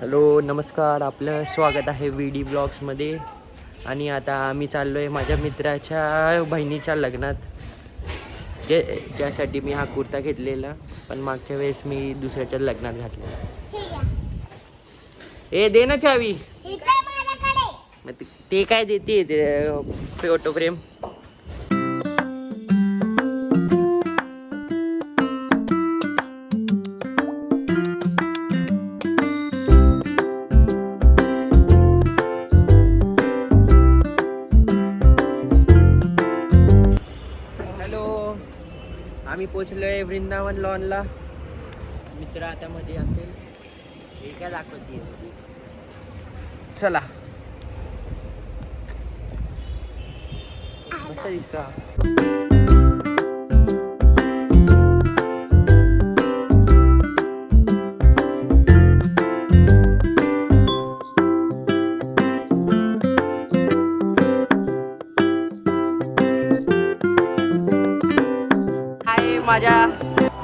Hello नमस्कार. आपलं स्वागत आहे व्ही डी ब्लॉग्समध्ये आणि आता आम्ही चाललो आहे माझ्या मित्राच्या बहिणीच्या लग्नात. जे ज्यासाठी मी हा कुर्ता घेतलेला पण मागच्या वेळेस मी दुसऱ्याच्या लग्नात घातलेला. ए दे ना चावी. मग ते- ते काय देते? ते फोटो फ्रेम आम्ही पोचलोय वृंदावन लॉनला मित्र आता मध्ये असेल. हे काय दाखवते? चला. मस्त दिसतो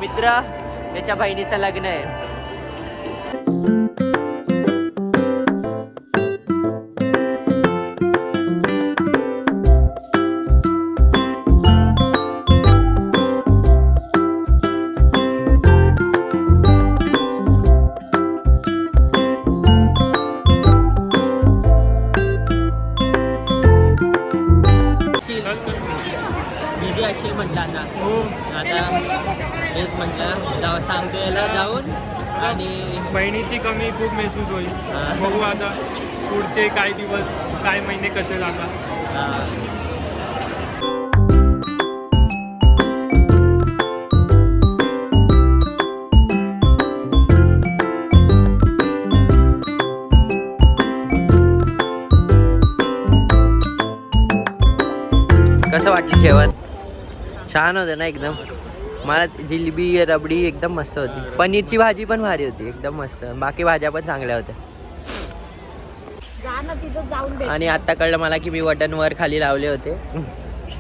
मित्र त्याच्या बहिणीचं लग्न आहे. बिझी असशील म्हटलं आता. हो. आता हेच म्हटलं जाऊ सांगतो याला जाऊन आणि बहिणीची कमी खूप महसूस होईल. बघू आता पुढचे काय दिवस काय महिने कसे जातात. कसं वाटलं जेवण? छान होतं ना एकदम. मला जिलेबी रबडी एकदम मस्त होती. पनीरची भाजी पण भारी होती एकदम मस्त. बाकी भाज्या पण चांगल्या होत्या. आणि आता कळलं मला की मी बटन वर खाली लावले होते.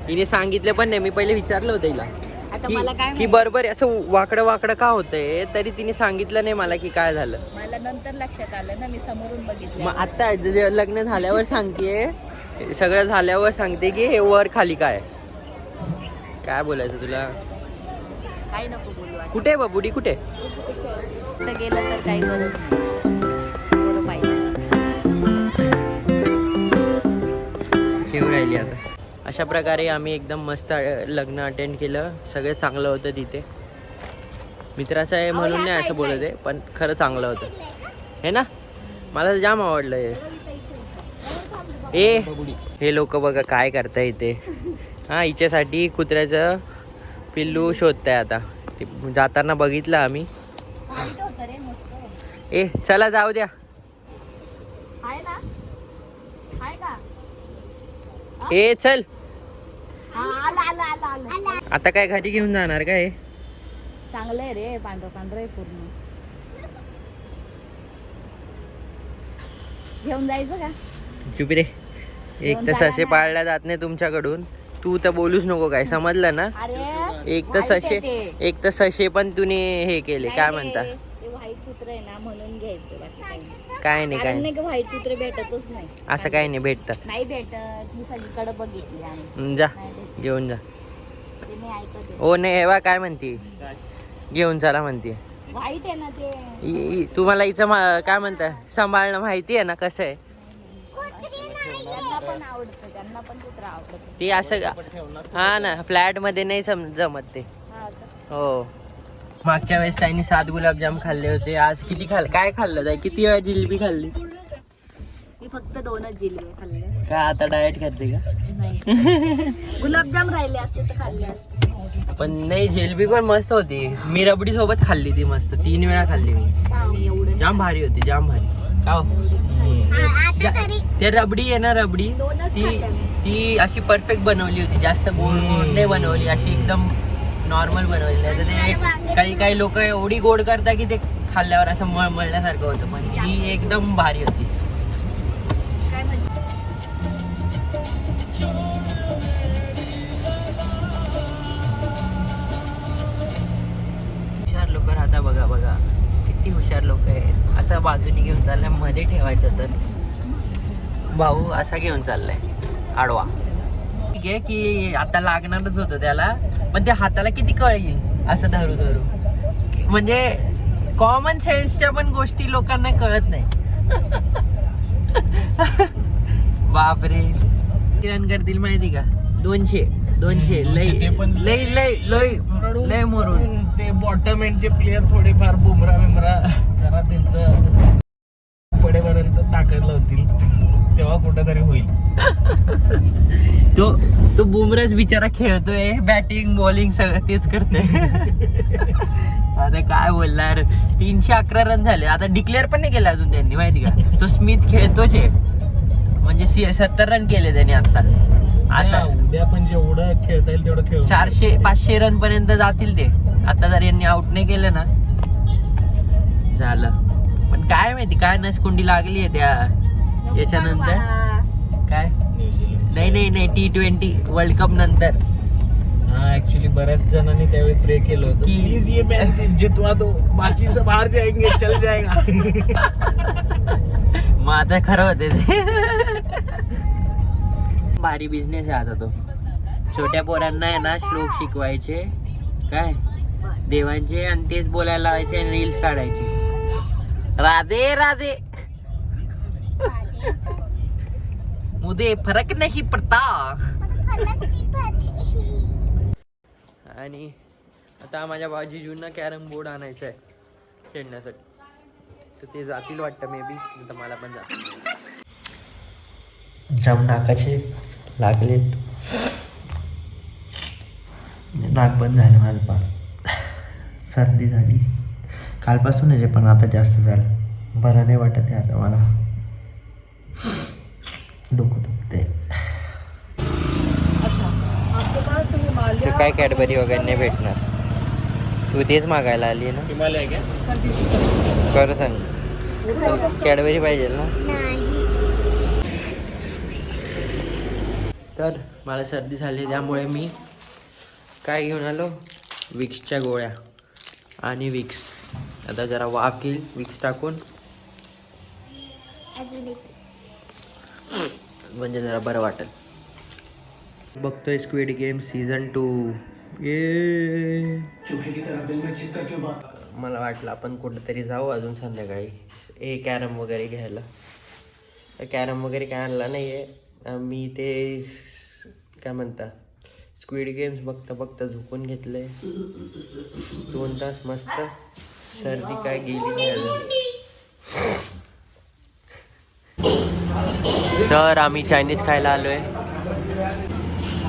तिने सांगितले पण नाही मी पहिले विचारलं होतं तिला आता की- मला काय की माहीत? बरोबर असं वाकडं वाकडं का होतंय? तरी तिने सांगितलं नाही मला की काय झालं. मला नंतर लक्षात आलं ना मी समोरून बघितलं. मग आता लग्न झाल्यावर सांगते सगळं झाल्यावर सांगते की हे वर खाली काय काय बोलायचं तुला? काय नको बोलू आता. कुठे आहे बाबुडी कुठे? गेलं तर काही गरज नाही. बरं पाहिजे ठेव राहिली आता. अशा प्रकारे आम्ही एकदम मस्त अ, लग्न अटेंड केलं. सगळं चांगलं होतं तिथे. मित्राचं आहे म्हणून नाही असं बोलत आहे पण खरं चांगलं होतं. हे ना? मला तर जाम आवडलं हे. ए हे लोक बघा काय करताय इथे. हा हिच्यासाठी कुत्र्याचं पिल्लू शोधताय आता. ते जाताना बघितलं आम्ही. ए चला जाऊ द्या. ए चल. हा आता काय घरी घेऊन जाणार काय चांगलं आहे रे पांढरं पांढरं आहे पूर्ण. घेऊन जायचं का? चुप रे एक तर ससे. पाळल्या जात नाही तुमच्याकडून. तू तर बोलूच नको काय समजलं ना? एक तर वाईट ते. एक तर ससे पण तुने हे केले काय म्हणता. काय नाही काय नाही. व्हाईट कुत्रे भेटतच नाही. असं काही नाही भेटतात नाही भेटत मी सगळीकडे बघितली हं, जा. घेऊन जा. ओ नाही हेवा काय म्हणते? घेऊन चला म्हणते. व्हाईट आहे ना ते. तुम्हाला हिचं काय म्हणता? सांभाळणं माहिती आहे ना कसं आहे? पण आवडतं त्यांना पण कुत्रा आवडतं. ते असं हा ना फ्लॅटमध्ये नाही सम जमत ते. हा का? हो. मागच्या वेळेस त्यांनी सात गुलाबजाम खाल्ले होते आज किती खाल्लं काय खाल्लं ताई? किती वेळा जिलेबी खाल्ली? मी फक्त दोनच जिलबे खाल्ले. काय आता डाएट करते का? नाही. गुलाबजाम राहिले असते तर खाल्ले असते. पण नाही जिलेबी पण मस्त होती. मी रबडी सोबत खाल्ली ती मस्त. तीन वेळा खाल्ली मी. मी एवढं. जाम भारी होती जाम भारी. का ते रबडी आहे ना रबडी. ती. ती अशी परफेक्ट बनवली होती. जास्त गोड गोड नाही बनवली. अशी एकदम नॉर्मल बनवली. ते काही काही लोक एवढी गोड करतात की ते खाल्ल्यावर असं मळमळल्यासारखं होतं. पण ही एकदम भारी होती. काय म्हणते? हुशार लोक राहता बघा बघा. किती हुशार लोक आहेत. असा बाजूने घेऊन चाललायमध्ये ठेवायचं तर. भाऊ असा घेऊन चाललाय आडवा. ठीक आहे की आता लागणारच होतं त्याला पण त्या हाताला किती कळ येईल असं धरू धरू. म्हणजे कॉमन सेन्सच्या पण गोष्टी लोकांना कळत नाही. बापरे. किरण करतील माहिती का? दोनशे दोनशे. लय ते पण- लय लय लय मरून. ते बॉटम एंडचे प्लेअर थोडेफार बुमरा बिमरा जरा त्यांचं पडेपर्यंत ताकद लावतील. तेव्हा कुठेतरी होईल. तो तो बुमराच बिचारा खेळतोय बॅटिंग बॉलिंग सगळं तेच करतोय. आता काय बोलणार? तीनशे अकरा रन झाले. आता डिक्लेअर पण नाही केलं अजून त्यांनी माहिती का? तो स्मिथ खेळतोच आहे. म्हणजे सत्तर रन केले त्यांनी आता. आता उद्या पण जेवढं खेळता येईल तेवढं खेळ चारशे पाचशे रन पर्यंत जातील ते. आता जर यांनी आउट नाही केलं ना झालं. पण काय माहिती काय नसकुंडी लागली आहे त्या याच्यानंतर. काय? नाही नाही नाही टी ट्वेंटी वर्ल्ड कप नंतर. हा ऍक्च्युली बऱ्याच जणांनी त्यावेळी प्रे केलं होतं. की- प्लीज ये मॅच जितवा दो बाकी सब बाहेर जाएंगे चल जाएगा. मग आता खरं होते ते. भारी बिझनेस आहे आता तो. छोट्या पोरांना आहे ना श्लोक शिकवायचे. काय? देवांचे आणि तेच बोलायला लावायचे आणि रील्स काढायचे. राधे राधे. मुदे फरक नाही पडता. आणि आता माझ्या बाजीजूंना कॅरम बोर्ड आणायचा आहे खेळण्यासाठी. तर ते जातील वाटतं मे बी तर मला पण जातील जाऊन नाकाचे लागलेत नाक बंद झालं माझं पा सर्दी झाली. कालपासूनच आहे पण आता जास्त झालं. बरं नाही वाटत आहे आता मला. डोकं दुखते ते काय कॅडबरी वगैरे नाही भेटणार. तू तेच मागायला आली ना. खरं सांग. कॅडबरी पाहिजे ना? तर मला सर्दी झाली त्यामुळे मी काय घेऊन आलो? विक्सच्या गोळ्या आणि विक्स. आता जरा वाफ येईल विक्स टाकून. म्हणजे जरा बरं वाटेल. बघतोय स्क्विड गेम सीझन टू ये. मला वाटलं आपण कुठंतरी जाऊ अजून संध्याकाळी. ए कॅरम वगैरे घ्यायला. कॅरम वगैरे काय आणला नाही आहे मी ते काय म्हणता स्क्विड गेम्स बघता बघता झोपून घेतलंय. दोन तास मस्त सर्दी काय गेली नाही तर आम्ही चायनीज खायला आलोय.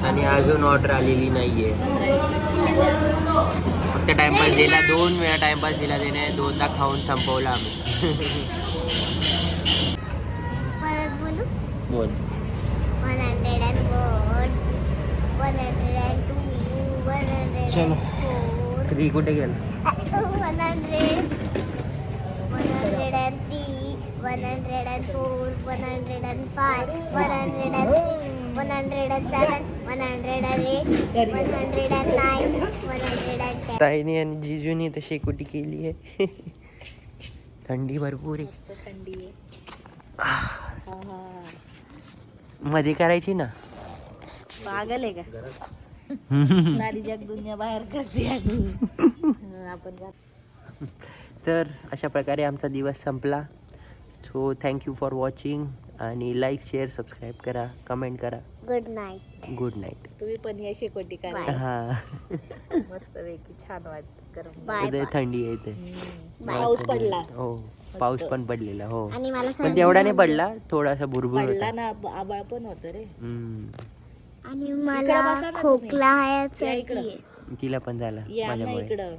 आणि अजून ऑर्डर आलेली नाहीये. फक्त टाइमपास दिला दोन वेळा टाइमपास दिला त्याने. दोनदा खाऊन संपवला आम्ही. बोलू बोल one hundred and one one hundred and two one hundred चलो. थ्री कुठे गेला? One hundred one hundred and three one hundred and four one hundred and five one hundred and six one hundred and seven one hundred and eight one hundred and nine one hundred and ten ताईने आणि जिजूने तर शेकोटी केली आहे. थंडी भरपूर आहे. थंडी मध्ये करायची ना? पागल आहे का? सारी जग दुनिया बाहेर करते आणि आपण तर अशा प्रकारे आमचा दिवस संपला. So thank you for watching आणि लाईक शेअर सबस्क्राईब करा कमेंट करा. गुड नाईट गुड नाईट तुम्ही पण या शेकोटी करा. हां. मस्त पैकी छान वाटत थंडी येते पाऊस पडला. हो पाऊस पण पडलेला हो. आणि मला पण तेवढा नाही पडला थोडासा भुरभुर होता. ना आबाळ पण होत रे. आणि मला खोकला आहे तिला पण झाला माझ्यामुळे. इकडं.